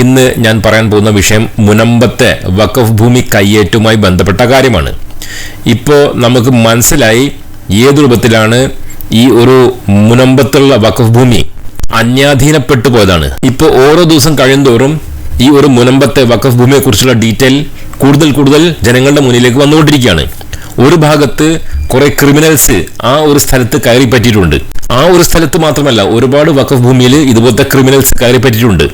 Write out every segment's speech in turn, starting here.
ഇന്ന് ഞാൻ പറയാൻ പോകുന്ന വിഷയം മുനമ്പത്തെ വഖഫ് ഭൂമി കയ്യേറ്റുമായി ബന്ധപ്പെട്ട കാര്യമാണ്. ഇപ്പോൾ നമുക്ക് മനസ്സിലായി ഏത് രൂപത്തിലാണ് ഈ ഒരു മുനമ്പത്തുള്ള വഖഫ് ഭൂമി അന്യാധീനപ്പെട്ടു പോയതാണ്. ഇപ്പോൾ ഓരോ ദിവസം കഴിയുന്തോറും ഈ ഒരു മുനമ്പത്തെ വഖഫ് ഭൂമിയെ കുറിച്ചുള്ള ഡീറ്റെയിൽ കൂടുതൽ കൂടുതൽ ജനങ്ങളുടെ മുന്നിലേക്ക് വന്നുകൊണ്ടിരിക്കുകയാണ്. ഒരു ഭാഗത്ത് കുറെ ക്രിമിനൽസ് ആ ഒരു സ്ഥലത്ത് കയറി പറ്റിയിട്ടുണ്ട് ആ ഒരു സ്ഥലത്ത് മാത്രമല്ല ഒരുപാട് വഖഫ് ഭൂമിയിൽ ഇതുപോലത്തെ ക്രിമിനൽസ് കയറി പറ്റിയിട്ടുണ്ട്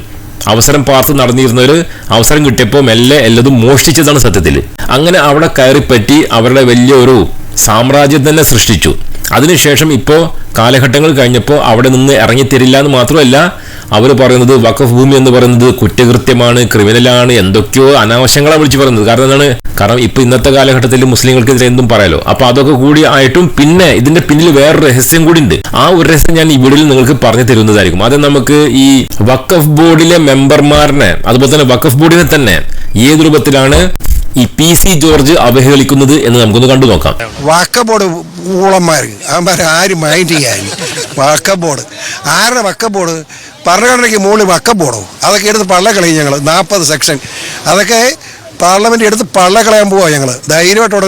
അവസരം പാർത്ത് നടന്നിരുന്നവർ അവസരം കിട്ടിയപ്പോൾ മെല്ലെ എല്ലതും മോഷ്ടിച്ചതാണ് സത്യത്തിൽ അങ്ങനെ അവിടെ കയറിപ്പറ്റി അവരുടെ വലിയൊരു സാമ്രാജ്യം തന്നെ സൃഷ്ടിച്ചു. അതിനുശേഷം ഇപ്പോൾ കാലഘട്ടങ്ങൾ കഴിഞ്ഞപ്പോൾ അവിടെ നിന്ന് ഇറങ്ങിത്തരില്ല എന്ന് മാത്രമല്ല അവർ പറയുന്നത് വഖഫ് ഭൂമി എന്ന് പറയുന്നത് കുറ്റകൃത്യമാണ് ക്രിമിനലാണ് എന്തൊക്കെയോ അനാവശ്യങ്ങളാണ് വിളിച്ച് പറയുന്നത്. കാരണം എന്താണ്? കാരണം ഇപ്പൊ ഇന്നത്തെ കാലഘട്ടത്തിൽ മുസ്ലിങ്ങൾക്കെതിരെ എന്തും പറയാലോ. അപ്പോൾ അതൊക്കെ കൂടി ആയിട്ടും പിന്നെ ഇതിന്റെ പിന്നിൽ വേറെ രഹസ്യം കൂടി ഉണ്ട്. ആ ഒരു രഹസ്യം ഞാൻ ഇവിടെ നിങ്ങൾക്ക് പറഞ്ഞു തരുന്നതായിരിക്കും. അത് നമുക്ക് ഈ വഖഫ് ബോർഡിലെ മെമ്പർമാരനെ അതുപോലെ തന്നെ വഖഫ് ബോർഡിനെ തന്നെ ഏത് രൂപത്തിലാണ് ഈ പി സി ജോർജ് അവഹേളിക്കുന്നത് എന്ന് നമുക്കൊന്ന് കണ്ടു നോക്കാം. വക്കബോർഡ് ഊളന്മാർ അവന്മാർ ആരും മൈൻഡ് ചെയ്യാൻ? വക്കബോർഡ്. ആരുടെ വക്കബോർഡ്? ഭരണഘടനയ്ക്ക് മുകളിൽ വക്കബോർഡോ? അതൊക്കെ എടുത്ത് പള്ളക്കളയും ഞങ്ങൾ നാൽപ്പത് സെക്ഷൻ അതൊക്കെ പാർലമെന്റ് എടുത്ത് പള്ളക്കളയാൻ പോവാ ഞങ്ങൾ അവിടെ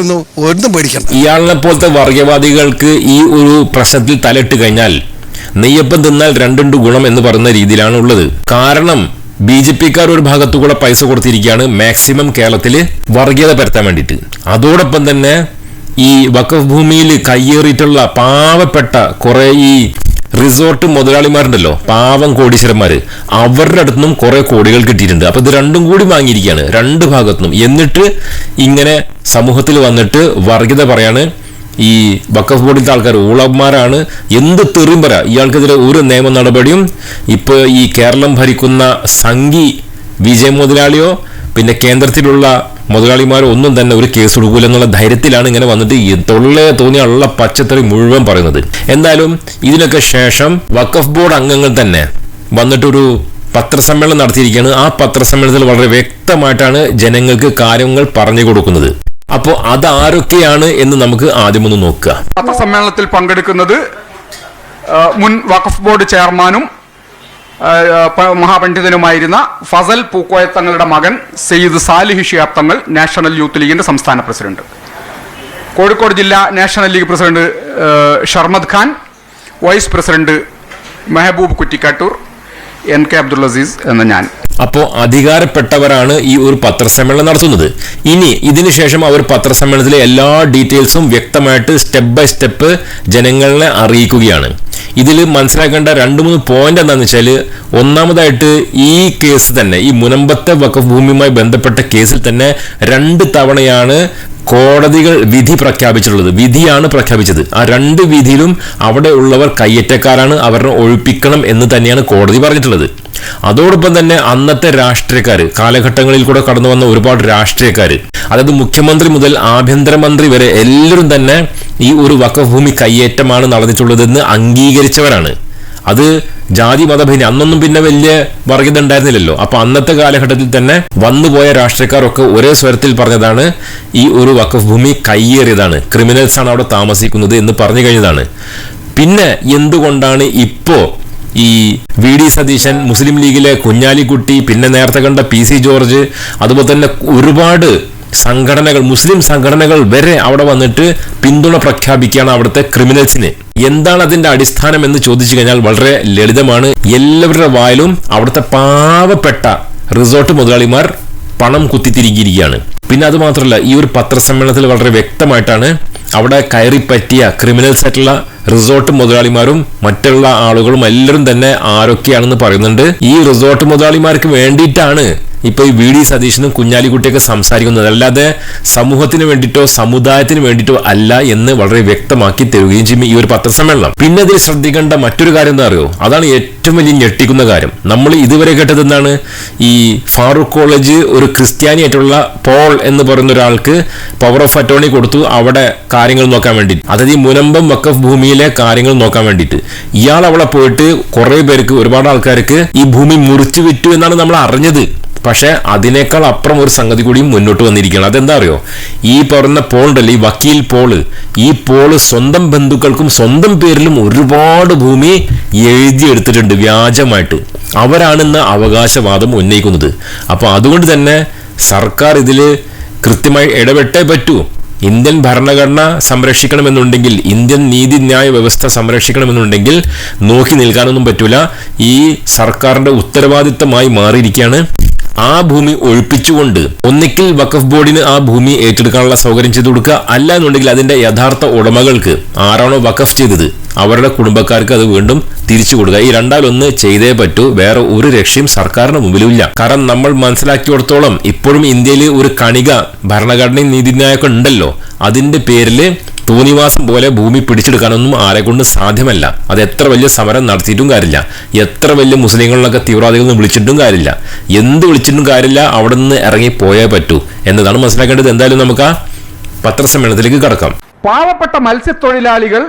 ഒന്നും പേടിക്കണ്ട. ഇയാളിനെ പോലത്തെ വർഗീയവാദികൾക്ക് ഈ ഒരു പ്രശ്നത്തിൽ തലയിട്ട് കഴിഞ്ഞാൽ നെയ്യപ്പം തിന്നാൽ രണ്ടുണ്ട് ഗുണം എന്ന് പറയുന്ന രീതിയിലാണ് ഉള്ളത്. കാരണം ബി ജെ പിക്കാർ ഒരു ഭാഗത്തു കൂടെ പൈസ കൊടുത്തിരിക്കുകയാണ് മാക്സിമം കേരളത്തിൽ വർഗീയത പരത്താൻ വേണ്ടിയിട്ട്. അതോടൊപ്പം തന്നെ ഈ വക്കഫ് ഭൂമിയിൽ കയ്യേറിയിട്ടുള്ള പാവപ്പെട്ട കുറേ ഈ റിസോർട്ട് മുതലാളിമാരുണ്ടല്ലോ പാവം കോടീശ്വരന്മാർ അവരുടെ അടുത്തുനിന്നും കുറെ കോടികൾ കിട്ടിയിട്ടുണ്ട്. അപ്പൊ ഇത് രണ്ടും കൂടി വാങ്ങിയിരിക്കുകയാണ് രണ്ട് ഭാഗത്തുനിന്നും. എന്നിട്ട് ഇങ്ങനെ സമൂഹത്തിൽ വന്നിട്ട് വർഗീയത പറയാണ് ഈ വക്കഫ് ബോർഡിലത്തെ ആൾക്കാർ ഊളന്മാരാണ്. എന്ത് തെറിയും പറ. ഇയാൾക്കെതിരെ ഒരു നിയമ നടപടിയും ഇപ്പൊ ഈ കേരളം ഭരിക്കുന്ന സംഘി വിജയ മുതലാളിയോ പിന്നെ കേന്ദ്രത്തിലുള്ള മുതലാളിമാരോ ഒന്നും തന്നെ ഒരു കേസ് കൊടുക്കൂല എന്നുള്ള ധൈര്യത്തിലാണ് ഇങ്ങനെ വന്നിട്ട് തൊള്ളേ തോന്നിയ ഉള്ള പച്ചത്തറി മുഴുവൻ പറയുന്നത്. എന്തായാലും ഇതിനൊക്കെ ശേഷം വഖഫ് ബോർഡ് അംഗങ്ങൾ തന്നെ വന്നിട്ടൊരു പത്രസമ്മേളനം നടത്തിയിരിക്കുകയാണ്. ആ പത്രസമ്മേളനത്തിൽ വളരെ വ്യക്തമായിട്ടാണ് ജനങ്ങൾക്ക് കാര്യങ്ങൾ പറഞ്ഞു കൊടുക്കുന്നത്. അപ്പോൾ അതാരൊക്കെയാണ് എന്ന് നമുക്ക് ആദ്യം ഒന്ന് നോക്കുക. പത്രസമ്മേളനത്തിൽ പങ്കെടുക്കുന്നത് മുൻ വഖഫ് ബോർഡ് ചെയർമാനും മഹാപണ്ഡിതനുമായിരുന്ന ഫസൽ പൂക്കോയ തങ്ങളുടെ മകൻ സെയ്ദ് സാലിഹ് ഷിയാബ് തങ്ങൾ നാഷണൽ യൂത്ത് ലീഗിന്റെ സംസ്ഥാന പ്രസിഡന്റ്. കോഴിക്കോട് ജില്ലാ national league president Sharmad Khan vice president Mehboob Kuttikkattoor N K Abdul Azeez എന്ന ഞാൻ. അപ്പോൾ അധികാരപ്പെട്ടവരാണ് ഈ ഒരു പത്രസമ്മേളനം നടത്തുന്നത്. ഇനി ഇതിനുശേഷം അവർ പത്രസമ്മേളനത്തിലെ എല്ലാ ഡീറ്റെയിൽസും വ്യക്തമായിട്ട് സ്റ്റെപ്പ് ബൈ സ്റ്റെപ്പ് ജനങ്ങളെ അറിയിക്കുകയാണ്. ഇതിൽ മനസ്സിലാക്കേണ്ട രണ്ട് മൂന്ന് പോയിന്റ് എന്താണെന്ന് വെച്ചാൽ ഒന്നാമതായിട്ട് ഈ കേസ് തന്നെ ഈ മുനമ്പത്തെ വക്കഫ് ഭൂമിയുമായി ബന്ധപ്പെട്ട കേസിൽ തന്നെ രണ്ട് തവണയാണ് കോടതികൾ വിധി പ്രഖ്യാപിച്ചിട്ടുള്ളത്. വിധിയാണ് പ്രഖ്യാപിച്ചത്. ആ രണ്ട് വിധിയിലും അവിടെ ഉള്ളവർ കയ്യേറ്റക്കാരാണ് അവരെ ഒഴിപ്പിക്കണം എന്ന് തന്നെയാണ് കോടതി പറഞ്ഞിട്ടുള്ളത്. അതോടൊപ്പം തന്നെ അന്നത്തെ രാഷ്ട്രീയക്കാർ കാലഘട്ടങ്ങളിൽ കൂടെ കടന്നു വന്ന ഒരുപാട് രാഷ്ട്രീയക്കാർ അതായത് മുഖ്യമന്ത്രി മുതൽ ആഭ്യന്തരമന്ത്രി വരെ എല്ലാവരും തന്നെ ഈ ഒരു വക്കഭൂമി ഭൂമി കയ്യേറ്റമാണ് നടന്നിട്ടുള്ളതെന്ന് അംഗീകരിച്ചവരാണ്. അത് ജാതി മതഭിന്നി അന്നൊന്നും പിന്നെ വലിയ വർഗീയത ഉണ്ടായിരുന്നില്ലല്ലോ. അപ്പൊ അന്നത്തെ കാലഘട്ടത്തിൽ തന്നെ വന്നുപോയ രാഷ്ട്രീയക്കാരൊക്കെ ഒരേ സ്വരത്തിൽ പറഞ്ഞതാണ് ഈ ഒരു വഖഫ് ഭൂമി കയ്യേറിയതാണ് ക്രിമിനൽസ് ആണ് അവിടെ താമസിക്കുന്നത് എന്ന് പറഞ്ഞു കഴിഞ്ഞതാണ്. പിന്നെ എന്തുകൊണ്ടാണ് ഇപ്പോ ഈ വി ഡി സതീശൻ മുസ്ലിം ലീഗിലെ കുഞ്ഞാലിക്കുട്ടി പിന്നെ നേരത്തെ കണ്ട പി സി ജോർജ് അതുപോലെ തന്നെ ഒരുപാട് സംഘടനകൾ മുസ്ലിം സംഘടനകൾ വരെ അവിടെ വന്നിട്ട് പിന്തുണ പ്രഖ്യാപിക്കുകയാണ് അവിടുത്തെ ക്രിമിനൽസിന്. എന്താണ് അതിന്റെ അടിസ്ഥാനം എന്ന് ചോദിച്ചു കഴിഞ്ഞാൽ വളരെ ലളിതമാണ്. എല്ലാവരുടെ വായിലും അവിടുത്തെ പാവപ്പെട്ട റിസോർട്ട് മുതലാളിമാർ പണം കുത്തിത്തിരിക്കിയിരിക്കുകയാണ് പിന്നെ അത് മാത്രമല്ല ഈ ഒരു പത്രസമ്മേളനത്തിൽ വളരെ വ്യക്തമായിട്ടാണ് അവിടെ കയറി പറ്റിയ ക്രിമിനൽസ് ആയിട്ടുള്ള റിസോർട്ട് മുതലാളിമാരും മറ്റുള്ള ആളുകളും എല്ലാവരും തന്നെ ആരൊക്കെയാണെന്ന് പറയുന്നുണ്ട്. ഈ റിസോർട്ട് മുതലാളിമാർക്ക് വേണ്ടിയിട്ടാണ് ഇപ്പൊ ഈ വി ഡി സതീശനും കുഞ്ഞാലിക്കുട്ടിയൊക്കെ സംസാരിക്കുന്നത്. അല്ലാതെ സമൂഹത്തിന് വേണ്ടിയിട്ടോ സമുദായത്തിന് വേണ്ടിയിട്ടോ അല്ല എന്ന് വളരെ വ്യക്തമാക്കി തരുകയും ചെയ്യും ഈ ഒരു പത്രസമ്മേളനം. പിന്നെ അതിൽ ശ്രദ്ധിക്കേണ്ട മറ്റൊരു കാര്യം എന്താ അറിയോ? അതാണ് ഏറ്റവും വലിയ ഞെട്ടിക്കുന്ന കാര്യം. നമ്മൾ ഇതുവരെ കേട്ടത് എന്താണ്? ഈ ഫാറൂഖ് കോളേജ് ഒരു ക്രിസ്ത്യാനിയായിട്ടുള്ള പോൾ എന്ന് പറയുന്ന ഒരാൾക്ക് പവർ ഓഫ് അറ്റോണി കൊടുത്തു അവിടെ കാര്യങ്ങൾ നോക്കാൻ വേണ്ടി അതായത് ഈ മുനമ്പം വക്കഫ് ഭൂമിയിലെ കാര്യങ്ങൾ നോക്കാൻ വേണ്ടിയിട്ട്. ഇയാൾ അവിടെ പോയിട്ട് കുറേ പേർക്ക് ഒരുപാട് ആൾക്കാർക്ക് ഈ ഭൂമി മുറിച്ചു വിറ്റു എന്നാണ് നമ്മൾ അറിഞ്ഞത്. പക്ഷെ അതിനേക്കാൾ അപ്പുറം ഒരു സംഗതി കൂടി മുന്നോട്ട് വന്നിരിക്കുകയാണ്. അതെന്താ അറിയോ? ഈ പറഞ്ഞ പോളുണ്ടല്ലോ ഈ വക്കീൽ പോൾ ഈ പോൾ സ്വന്തം ബന്ധുക്കൾക്കും സ്വന്തം പേരിലും ഒരുപാട് ഭൂമി എഴുതിയെടുത്തിട്ടുണ്ട് വ്യാജമായിട്ട്. അവരാണ് ഇന്ന് അവകാശവാദം ഉന്നയിക്കുന്നത്. അപ്പോൾ അതുകൊണ്ട് തന്നെ സർക്കാർ ഇതിൽ കൃത്യമായി ഇടപെട്ടേ പറ്റൂ. ഇന്ത്യൻ ഭരണഘടന സംരക്ഷിക്കണമെന്നുണ്ടെങ്കിൽ ഇന്ത്യൻ നീതിന്യായ വ്യവസ്ഥ സംരക്ഷിക്കണമെന്നുണ്ടെങ്കിൽ നോക്കി നിൽക്കാനൊന്നും പറ്റൂല. ഈ സർക്കാരിന്റെ ഉത്തരവാദിത്തമായി മാറിയിരിക്കുകയാണ് ആ ഭൂമി ഒഴിപ്പിച്ചുകൊണ്ട് ഒന്നിക്കിൽ വഖഫ് ബോർഡിന് ആ ഭൂമി ഏറ്റെടുക്കാനുള്ള സൗകര്യം ചെയ്തു കൊടുക്കുക. അല്ല എന്നുണ്ടെങ്കിൽ അതിന്റെ യഥാർത്ഥ ഉടമകൾക്ക് ആരാണോ വഖഫ് ചെയ്തത് അവരുടെ കുടുംബക്കാർക്ക് അത് വീണ്ടും തിരിച്ചു കൊടുക്കുക. ഈ രണ്ടാലൊന്ന് ചെയ്തേ പറ്റൂ. വേറെ ഒരു രക്ഷയും സർക്കാരിന് മുമ്പിലുമില്ല കാരണം നമ്മൾ മനസ്സിലാക്കിയോടത്തോളം ഇപ്പോഴും ഇന്ത്യയിൽ ഒരു കണിക ഭരണഘടനയും നീതിന്യായമൊക്കെ ഉണ്ടല്ലോ. അതിന്റെ പേരിൽ തോന്നിവാസം പോലെ ഭൂമി പിടിച്ചെടുക്കാനൊന്നും ആരെ കൊണ്ട് സാധ്യമല്ല. അത് എത്ര വലിയ സമരം നടത്തിയിട്ടും കാര്യമില്ല. എത്ര വലിയ മുസ്ലിങ്ങളിലൊക്കെ തീവ്രവാദികളൊന്നും വിളിച്ചിട്ടും കാര്യമില്ല. എന്ത് വിളിച്ചിട്ടും കാര്യമില്ല അവിടെ നിന്ന് ഇറങ്ങി പോയേ പറ്റൂ എന്നതാണ് മനസ്സിലാക്കേണ്ടത്. എന്തായാലും നമുക്ക് ആ പത്രസമ്മേളനത്തിലേക്ക് കടക്കാം. പാവപ്പെട്ട മത്സ്യത്തൊഴിലാളികൾ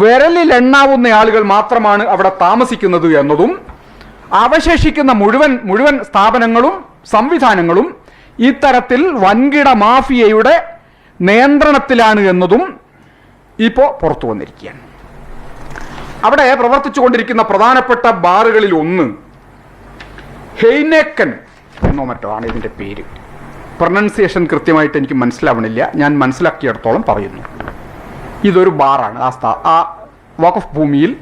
വിരലിൽ എണ്ണാവുന്ന ആളുകൾ മാത്രമാണ് അവിടെ താമസിക്കുന്നത് എന്നതും അവശേഷിക്കുന്ന മുഴുവൻ മുഴുവൻ സ്ഥാപനങ്ങളും സംവിധാനങ്ങളും ഇത്തരത്തിൽ വൻകിട മാഫിയയുടെ നിയന്ത്രണത്തിലാണ് എന്നതും ഇപ്പോൾ പുറത്തു വന്നിരിക്കുകയാണ്. അവിടെ പ്രവർത്തിച്ചുകൊണ്ടിരിക്കുന്ന പ്രധാനപ്പെട്ട ബാറുകളിൽ ഒന്ന് ഹെയ്നേക്കൻ എന്നോ മറ്റോ ആണ് ഇതിന്റെ പേര്. പ്രൊനൗൺസിയേഷൻ കൃത്യമായിട്ട് എനിക്ക് മനസ്സിലാവണില്ല. ഞാൻ മനസ്സിലാക്കിയിടത്തോളം പറയുന്നു. ഇതൊരു ബാറാണ്. ആ സ്ഥാ ആ വഖഫ് ഭൂമിയിൽ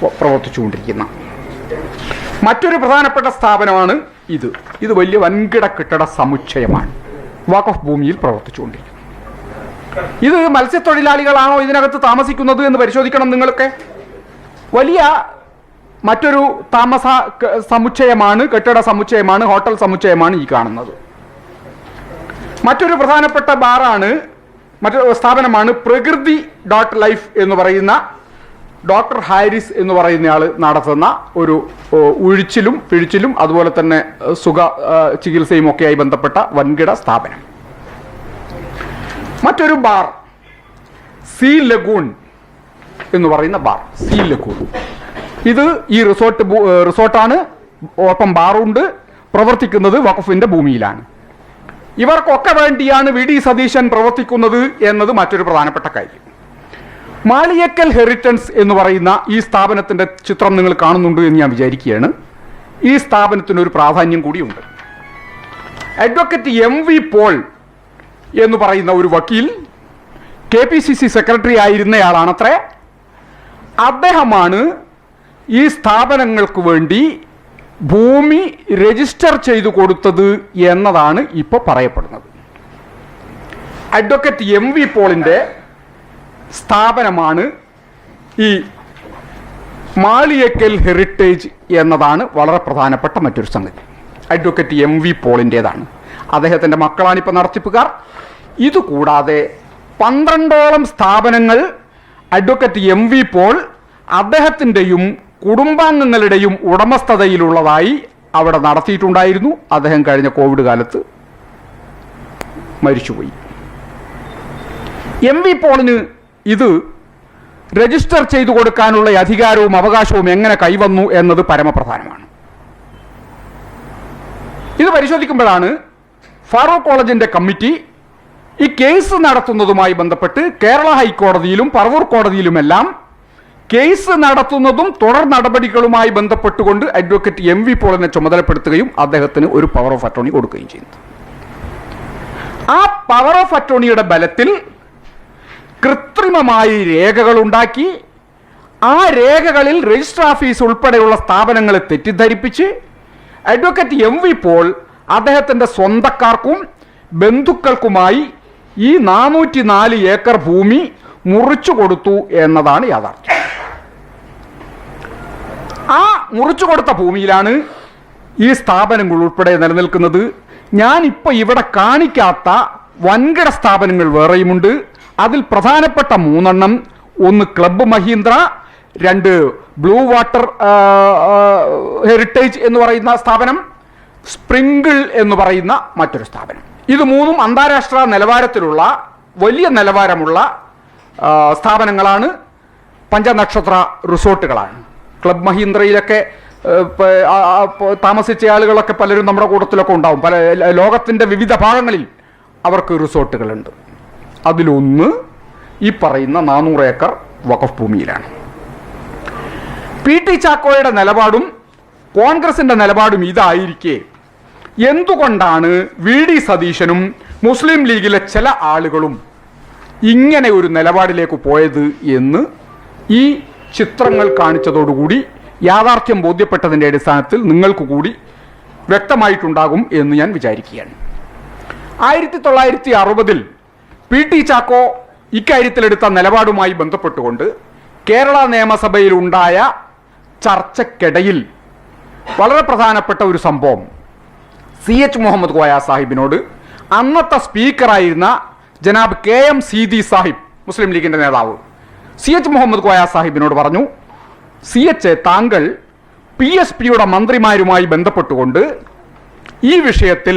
പ്ര- പ്രവർത്തിച്ചുകൊണ്ടിരിക്കുന്ന. മറ്റൊരു പ്രധാനപ്പെട്ട സ്ഥാപനമാണ് ഇത്. ഇത് വലിയ വൻകിട കെട്ടിട സമുച്ചയമാണ്. വഖഫ് ഭൂമിയിൽ പ്രവർത്തിച്ചുകൊണ്ടിരിക്കുന്നത് ഇത് മത്സ്യത്തൊഴിലാളികളാണോ ഇതിനകത്ത് താമസിക്കുന്നത് എന്ന് പരിശോധിക്കണം നിങ്ങളൊക്കെ? വലിയ മറ്റൊരു താമസ സമുച്ചയമാണ് കെട്ടിട സമുച്ചയമാണ് ഹോട്ടൽ സമുച്ചയമാണ് ഈ കാണുന്നത്. മറ്റൊരു പ്രധാനപ്പെട്ട ബാറാണ് മറ്റൊരു സ്ഥാപനമാണ് പ്രകൃതി ഡോട്ട് ലൈഫ് എന്ന് പറയുന്ന ഡോക്ടർ ഹാരിസ് എന്ന് പറയുന്നയാൾ നടത്തുന്ന ഒരു ഉഴിച്ചിലും പിഴിച്ചിലും അതുപോലെ തന്നെ സുഖ ചികിത്സയും ഒക്കെയായി ബന്ധപ്പെട്ട വൻകിട സ്ഥാപനം. മറ്റൊരു ബാർ. സീ ലഗൂൺ എന്ന് പറയുന്ന ബാർ. See lagoon. ഇത് ഈ റിസോർട്ട് റിസോർട്ടാണ്. ഒപ്പം ബാറുണ്ട്. പ്രവർത്തിക്കുന്നത് വഖഫിന്റെ ഭൂമിയിലാണ്. ഇവർക്കൊക്കെ വേണ്ടിയാണ് വി ഡി സതീശൻ പ്രവർത്തിക്കുന്നത് എന്നത് മറ്റൊരു പ്രധാനപ്പെട്ട കാര്യം. മാളിയക്കൽ ഹെറിറ്റൻസ് എന്ന് പറയുന്ന ഈ സ്ഥാപനത്തിന്റെ ചിത്രം നിങ്ങൾ കാണുന്നുണ്ട് എന്ന് ഞാൻ വിചാരിക്കുകയാണ്. ഈ സ്ഥാപനത്തിന് ഒരു പ്രാധാന്യം കൂടിയുണ്ട്. അഡ്വക്കേറ്റ് എം വി പോൾ എന്ന് പറയുന്ന ഒരു വക്കീൽ K P C C secretary ആയിരുന്നയാളാണത്രേ. അദ്ദേഹമാണ് ഈ സ്ഥാപനങ്ങൾക്ക് വേണ്ടി ഭൂമി രജിസ്റ്റർ ചെയ്തു കൊടുത്തത് എന്നതാണ് ഇപ്പോൾ പറയപ്പെടുന്നത്. അഡ്വക്കേറ്റ് എം വി പോളിന്റെ സ്ഥാപനമാണ് ഈ മാളിയക്കൽ ഹെറിറ്റേജ് എന്നതാണ് വളരെ പ്രധാനപ്പെട്ട മറ്റൊരു സംഗതി. അഡ്വക്കേറ്റ് എം വി പോളിന്റേതാണ് അദ്ദേഹത്തിന്റെ മക്കളാണ് ഇപ്പോൾ നടത്തിപ്പുകാർ. ഇതുകൂടാതെ പന്ത്രണ്ടോളം സ്ഥാപനങ്ങൾ അഡ്വക്കേറ്റ് എം വി പോൾ അദ്ദേഹത്തിന്റെയും കുടുംബാംഗങ്ങളുടെയും ഉടമസ്ഥതയിലുള്ളതായി അവിടെ നടത്തിയിട്ടുണ്ടായിരുന്നു. അദ്ദേഹം കഴിഞ്ഞ കോവിഡ് കാലത്ത് മരിച്ചുപോയി. എം വി പോളിന് ഇത് രജിസ്റ്റർ ചെയ്തു കൊടുക്കാനുള്ള അധികാരവും അവകാശവും എങ്ങനെ കൈവന്നു എന്നത് പരമപ്രധാനമാണ്. ഇത് പരിശോധിക്കുമ്പോഴാണ് ഫാറൂഖ് കോളേജിന്റെ കമ്മിറ്റി ഈ കേസ് നടത്തുന്നതുമായി ബന്ധപ്പെട്ട് കേരള ഹൈക്കോടതിയിലും പറവൂർ കോടതിയിലുമെല്ലാം കേസ് നടത്തുന്നതും തുടർ നടപടികളുമായി ബന്ധപ്പെട്ടുകൊണ്ട് അഡ്വക്കേറ്റ് എം വി പോളിനെ ചുമതലപ്പെടുത്തുകയും അദ്ദേഹത്തിന് ഒരു പവർ ഓഫ് അറ്റോണി കൊടുക്കുകയും ചെയ്യുന്നു ആ പവർ ഓഫ് അറ്റോണിയുടെ ബലത്തിൽ കൃത്രിമമായി രേഖകൾ ഉണ്ടാക്കി ആ രേഖകളിൽ രജിസ്റ്റർ ഓഫീസ് ഉൾപ്പെടെയുള്ള സ്ഥാപനങ്ങളെ തെറ്റിദ്ധരിപ്പിച്ച് അഡ്വക്കേറ്റ് എം വി പോൾ അദ്ദേഹത്തിന്റെ സ്വന്തക്കാർക്കും ബന്ധുക്കൾക്കുമായി ഈ നാനൂറ്റി നാല് ഏക്കർ ഭൂമി മുറിച്ചു കൊടുത്തു എന്നതാണ് യാഥാർത്ഥ്യം. ആ മുറിച്ചു കൊടുത്ത ഭൂമിയിലാണ് ഈ സ്ഥാപനങ്ങൾ ഉൾപ്പെടെ നിലനിൽക്കുന്നത്. ഞാനിപ്പോൾ ഇവിടെ കാണിക്കാത്ത വൻകിട സ്ഥാപനങ്ങൾ വേറെയുമുണ്ട്. അതിൽ പ്രധാനപ്പെട്ട മൂന്നെണ്ണം ഒന്ന് ക്ലബ് മഹീന്ദ്ര രണ്ട് ബ്ലൂ വാട്ടർ ഹെറിറ്റേജ് എന്ന് പറയുന്ന സ്ഥാപനം സ്പ്രിങ്കിൾ എന്ന് പറയുന്ന മറ്റൊരു സ്ഥാപനം. ഇത് മൂന്നും അന്താരാഷ്ട്ര നിലവാരത്തിലുള്ള വലിയ നിലവാരമുള്ള സ്ഥാപനങ്ങളാണ്. പഞ്ചനക്ഷത്ര റിസോർട്ടുകളാണ്. ക്ലബ് മഹീന്ദ്രയിലൊക്കെ താമസിച്ച ആളുകളൊക്കെ പലരും നമ്മുടെ കൂട്ടത്തിലൊക്കെ ഉണ്ടാവും. പല ലോകത്തിന്റെ വിവിധ ഭാഗങ്ങളിൽ അവർക്ക് റിസോർട്ടുകളുണ്ട്. അതിലൊന്ന് ഈ പറയുന്ന നാനൂറ് ഏക്കർ വഖഫ് ഭൂമിയിലാണ്. പി ടി ചാക്കോയുടെ നിലപാടും കോൺഗ്രസിന്റെ നിലപാടും ഇതായിരിക്കെ. എന്തുകൊണ്ടാണ് വി ഡി സതീശനും മുസ്ലിം ലീഗിലെ ചില ആളുകളും ഇങ്ങനെ ഒരു നിലപാടിലേക്ക് പോയത് എന്ന് ഈ ചിത്രങ്ങൾ കാണിച്ചതോടുകൂടി യാഥാർത്ഥ്യം ബോധ്യപ്പെട്ടതിന്റെ അടിസ്ഥാനത്തിൽ നിങ്ങൾക്ക് കൂടി വ്യക്തമായിട്ടുണ്ടാകും എന്ന് ഞാൻ വിചാരിക്കുകയാണ്. ആയിരത്തി തൊള്ളായിരത്തി അറുപതിൽ പി ടി ചാക്കോ ഇക്കാര്യത്തിലെടുത്ത നിലപാടുമായി ബന്ധപ്പെട്ടുകൊണ്ട് കേരള നിയമസഭയിലുണ്ടായ ചർച്ചക്കിടയിൽ വളരെ പ്രധാനപ്പെട്ട ഒരു സംഭവം. സി എച്ച് മുഹമ്മദ് കോയ സാഹിബിനോട് അന്നത്തെ സ്പീക്കറായിരുന്ന ജനാബ് കെ എം സീതി സാഹിബ് മുസ്ലിം ലീഗിന്റെ നേതാവ്. സി എച്ച് മുഹമ്മദ് കോയ സാഹിബിനോട് പറഞ്ഞു സി എച്ച് താങ്കൾ പി എസ് പിയുടെ മന്ത്രിമാരുമായി ബന്ധപ്പെട്ടുകൊണ്ട് ഈ വിഷയത്തിൽ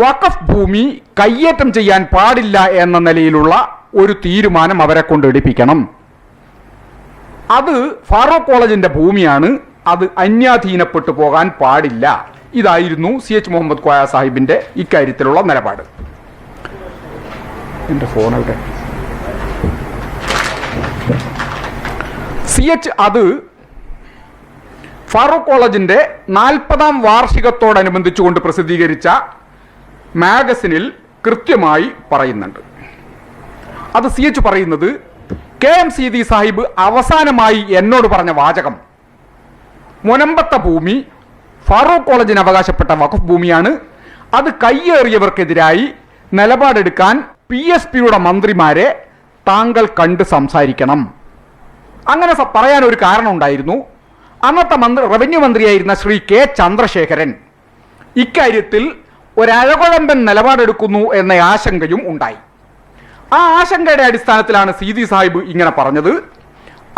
വഖഫ് ഭൂമി കയ്യേറ്റം ചെയ്യാൻ പാടില്ല എന്ന നിലയിലുള്ള ഒരു തീരുമാനം അവരെ കൊണ്ട് എടുപ്പിക്കണം. അത് ഫാറൂഖ് കോളേജിന്റെ ഭൂമിയാണ്. അത് അന്യാധീനപ്പെട്ടു പോകാൻ പാടില്ല. ഇതായിരുന്നു സി എച്ച് മുഹമ്മദ് കോയ സാഹിബിന്റെ ഇക്കാര്യത്തിലുള്ള നിലപാട്. എന്റെ ഫോൺ അവിടെ സി എച്ച് അത് ഫാറൂഖ് കോളേജിന്റെ നാൽപ്പതാം വാർഷികത്തോടനുബന്ധിച്ചുകൊണ്ട് പ്രസിദ്ധീകരിച്ച മാഗസിനിൽ കൃത്യമായി പറയുന്നുണ്ട്. അത് സി എച്ച് പറയുന്നത് കെ എം സീതി സാഹിബ് അവസാനമായി എന്നോട് പറഞ്ഞ വാചകം. മുനമ്പത്ത ഭൂമി ഫാറൂഖ് കോളേജിന് അവകാശപ്പെട്ട വഖഫ് ഭൂമിയാണ്. അത് കയ്യേറിയവർക്കെതിരായി നിലപാടെടുക്കാൻ പി എസ് പിയുടെ മന്ത്രിമാരെ താങ്കൾ കണ്ട് സംസാരിക്കണം. അങ്ങനെ പറയാൻ ഒരു കാരണം ഉണ്ടായിരുന്നു. അന്നത്തെ മന്ത്രി റവന്യൂ മന്ത്രിയായിരുന്ന ശ്രീ കെ ചന്ദ്രശേഖരൻ ഇക്കാര്യത്തിൽ ഒരഴകുഴമ്പൻ നിലപാടെടുക്കുന്നു എന്ന ആശങ്കയും ഉണ്ടായി. ആ ആശങ്കയുടെ അടിസ്ഥാനത്തിലാണ് സീതി സാഹിബ് ഇങ്ങനെ പറഞ്ഞത്.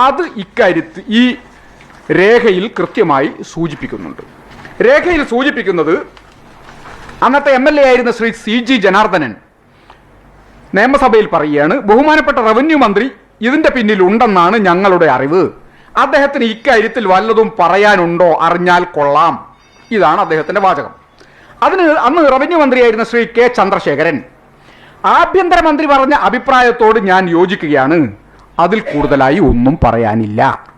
അത് ഇക്കാര്യത്തിൽ ഈ രേഖയിൽ കൃത്യമായി സൂചിപ്പിക്കുന്നുണ്ട്. രേഖയിൽ സൂചിപ്പിക്കുന്നത് അന്നത്തെ എം എൽ എ ആയിരുന്ന ശ്രീ സി ജി ജനാർദ്ദനൻ നിയമസഭയിൽ പറയുകയാണ് ബഹുമാനപ്പെട്ട റവന്യൂ മന്ത്രി ഇതിന്റെ പിന്നിൽ ഉണ്ടെന്നാണ് ഞങ്ങളുടെ അറിവ്. അദ്ദേഹത്തിന് ഇക്കാര്യത്തിൽ വല്ലതും പറയാനുണ്ടോ അറിഞ്ഞാൽ കൊള്ളാം. ഇതാണ് അദ്ദേഹത്തിന്റെ വാചകം. അതിന് അന്ന് റവന്യൂ മന്ത്രിയായിരുന്ന ശ്രീ കെ ചന്ദ്രശേഖരൻ ആഭ്യന്തരമന്ത്രി പറഞ്ഞ അഭിപ്രായത്തോട് ഞാൻ യോജിക്കുകയാണ്. അതിൽ കൂടുതലായി ഒന്നും പറയാനില്ല.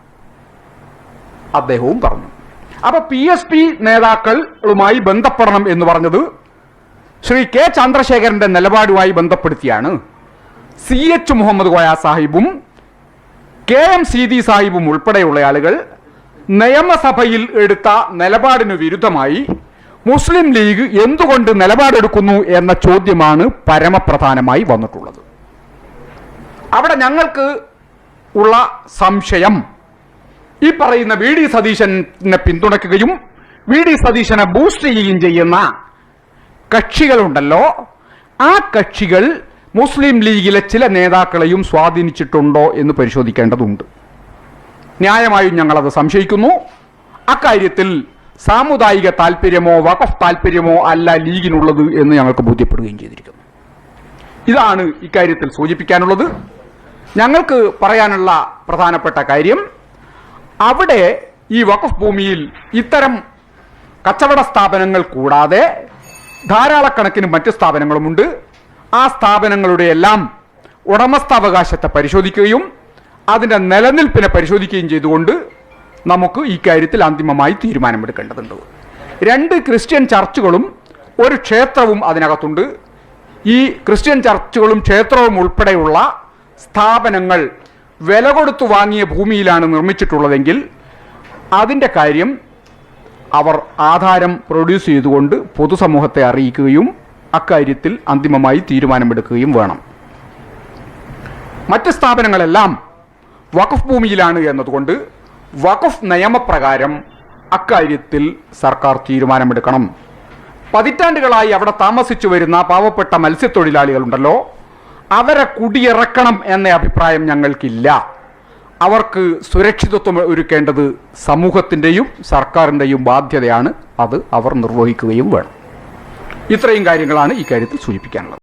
അദ്ദേഹവും പറഞ്ഞു. അപ്പൊ പി എസ് പി നേതാക്കളുമായി ബന്ധപ്പെടണം എന്ന് പറഞ്ഞത് ശ്രീ കെ ചന്ദ്രശേഖരന്റെ നിലപാടുമായി ബന്ധപ്പെടുത്തിയാണ്. സി എച്ച് മുഹമ്മദ് കോയ സാഹിബും കെ എം സീതി സാഹിബും ഉൾപ്പെടെയുള്ള ആളുകൾ നിയമസഭയിൽ എടുത്ത നിലപാടിന് വിരുദ്ധമായി മുസ്ലിം ലീഗ് എന്തുകൊണ്ട് നിലപാടെടുക്കുന്നു എന്ന ചോദ്യമാണ് പരമപ്രധാനമായി വന്നിട്ടുള്ളത്. അവിടെ ഞങ്ങൾക്ക് ഉള്ള സംശയം ഈ പറയുന്ന വി ഡി സതീശനെ പിന്തുണയ്ക്കുകയും വി ഡി സതീശനെ ബൂസ്റ്റ് ചെയ്യുകയും ചെയ്യുന്ന കക്ഷികളുണ്ടല്ലോ. ആ കക്ഷികൾ മുസ്ലിം ലീഗിലെ ചില നേതാക്കളെയും സ്വാധീനിച്ചിട്ടുണ്ടോ എന്ന് പരിശോധിക്കേണ്ടതുണ്ട്. ന്യായമായും ഞങ്ങളത് സംശയിക്കുന്നു. അക്കാര്യത്തിൽ സാമുദായിക താല്പര്യമോ വഖഫ് താല്പര്യമോ അല്ല ലീഗിനുള്ളത് എന്ന് ഞങ്ങൾക്ക് ബോധ്യപ്പെടുകയും ചെയ്തിരിക്കുന്നു. ഇതാണ് ഇക്കാര്യത്തിൽ സൂചിപ്പിക്കാനുള്ളത്. ഞങ്ങൾക്ക് പറയാനുള്ള പ്രധാനപ്പെട്ട കാര്യം അവിടെ ഈ വഖഫ് ഭൂമിയിൽ ഇത്തരം കച്ചവട സ്ഥാപനങ്ങൾ കൂടാതെ ധാരാളക്കണക്കിന് മറ്റ് സ്ഥാപനങ്ങളുമുണ്ട്. ആ സ്ഥാപനങ്ങളുടെ എല്ലാം ഉടമസ്ഥാവകാശത്തെ പരിശോധിക്കുകയും അതിന്റെ നിലനിൽപ്പിനെ പരിശോധിക്കുകയും ചെയ്തുകൊണ്ട് നമുക്ക് ഈ കാര്യത്തിൽ അന്തിമമായി തീരുമാനമെടുക്കേണ്ടതുണ്ട്. രണ്ട് ക്രിസ്ത്യൻ ചർച്ചുകളും ഒരു ക്ഷേത്രവും അതിനകത്തുണ്ട്. ഈ ക്രിസ്ത്യൻ ചർച്ചുകളും ക്ഷേത്രവും ഉൾപ്പെടെയുള്ള സ്ഥാപനങ്ങൾ വില കൊടുത്തു വാങ്ങിയ ഭൂമിയിലാണ് നിർമ്മിച്ചിട്ടുള്ളതെങ്കിൽ അതിന്റെ കാര്യം അവർ ആധാരം പ്രൊഡ്യൂസ് ചെയ്തുകൊണ്ട് പൊതുസമൂഹത്തെ അറിയിക്കുകയും അക്കാര്യത്തിൽ അന്തിമമായി തീരുമാനമെടുക്കുകയും വേണം. മറ്റ് സ്ഥാപനങ്ങളെല്ലാം വഖഫ് ഭൂമിയിലാണ് എന്നതുകൊണ്ട് വഖഫ് നിയമപ്രകാരം അക്കാര്യത്തിൽ സർക്കാർ തീരുമാനമെടുക്കണം. പതിറ്റാണ്ടുകളായി അവിടെ താമസിച്ചു വരുന്ന പാവപ്പെട്ട മത്സ്യത്തൊഴിലാളികളുണ്ടല്ലോ. അവരെ കുടിയിറക്കണം എന്ന അഭിപ്രായം ഞങ്ങൾക്കില്ല. അവർക്ക് സുരക്ഷിതത്വം ഒരുക്കേണ്ടത് സമൂഹത്തിന്റെയും സർക്കാരിന്റെയും ബാധ്യതയാണ്. അത് അവർ നിർവഹിക്കുകയും വേണം. ഇത്രയും കാര്യങ്ങളാണ് ഈ കാര്യത്തിൽ സൂചിപ്പിക്കാനുള്ളത്.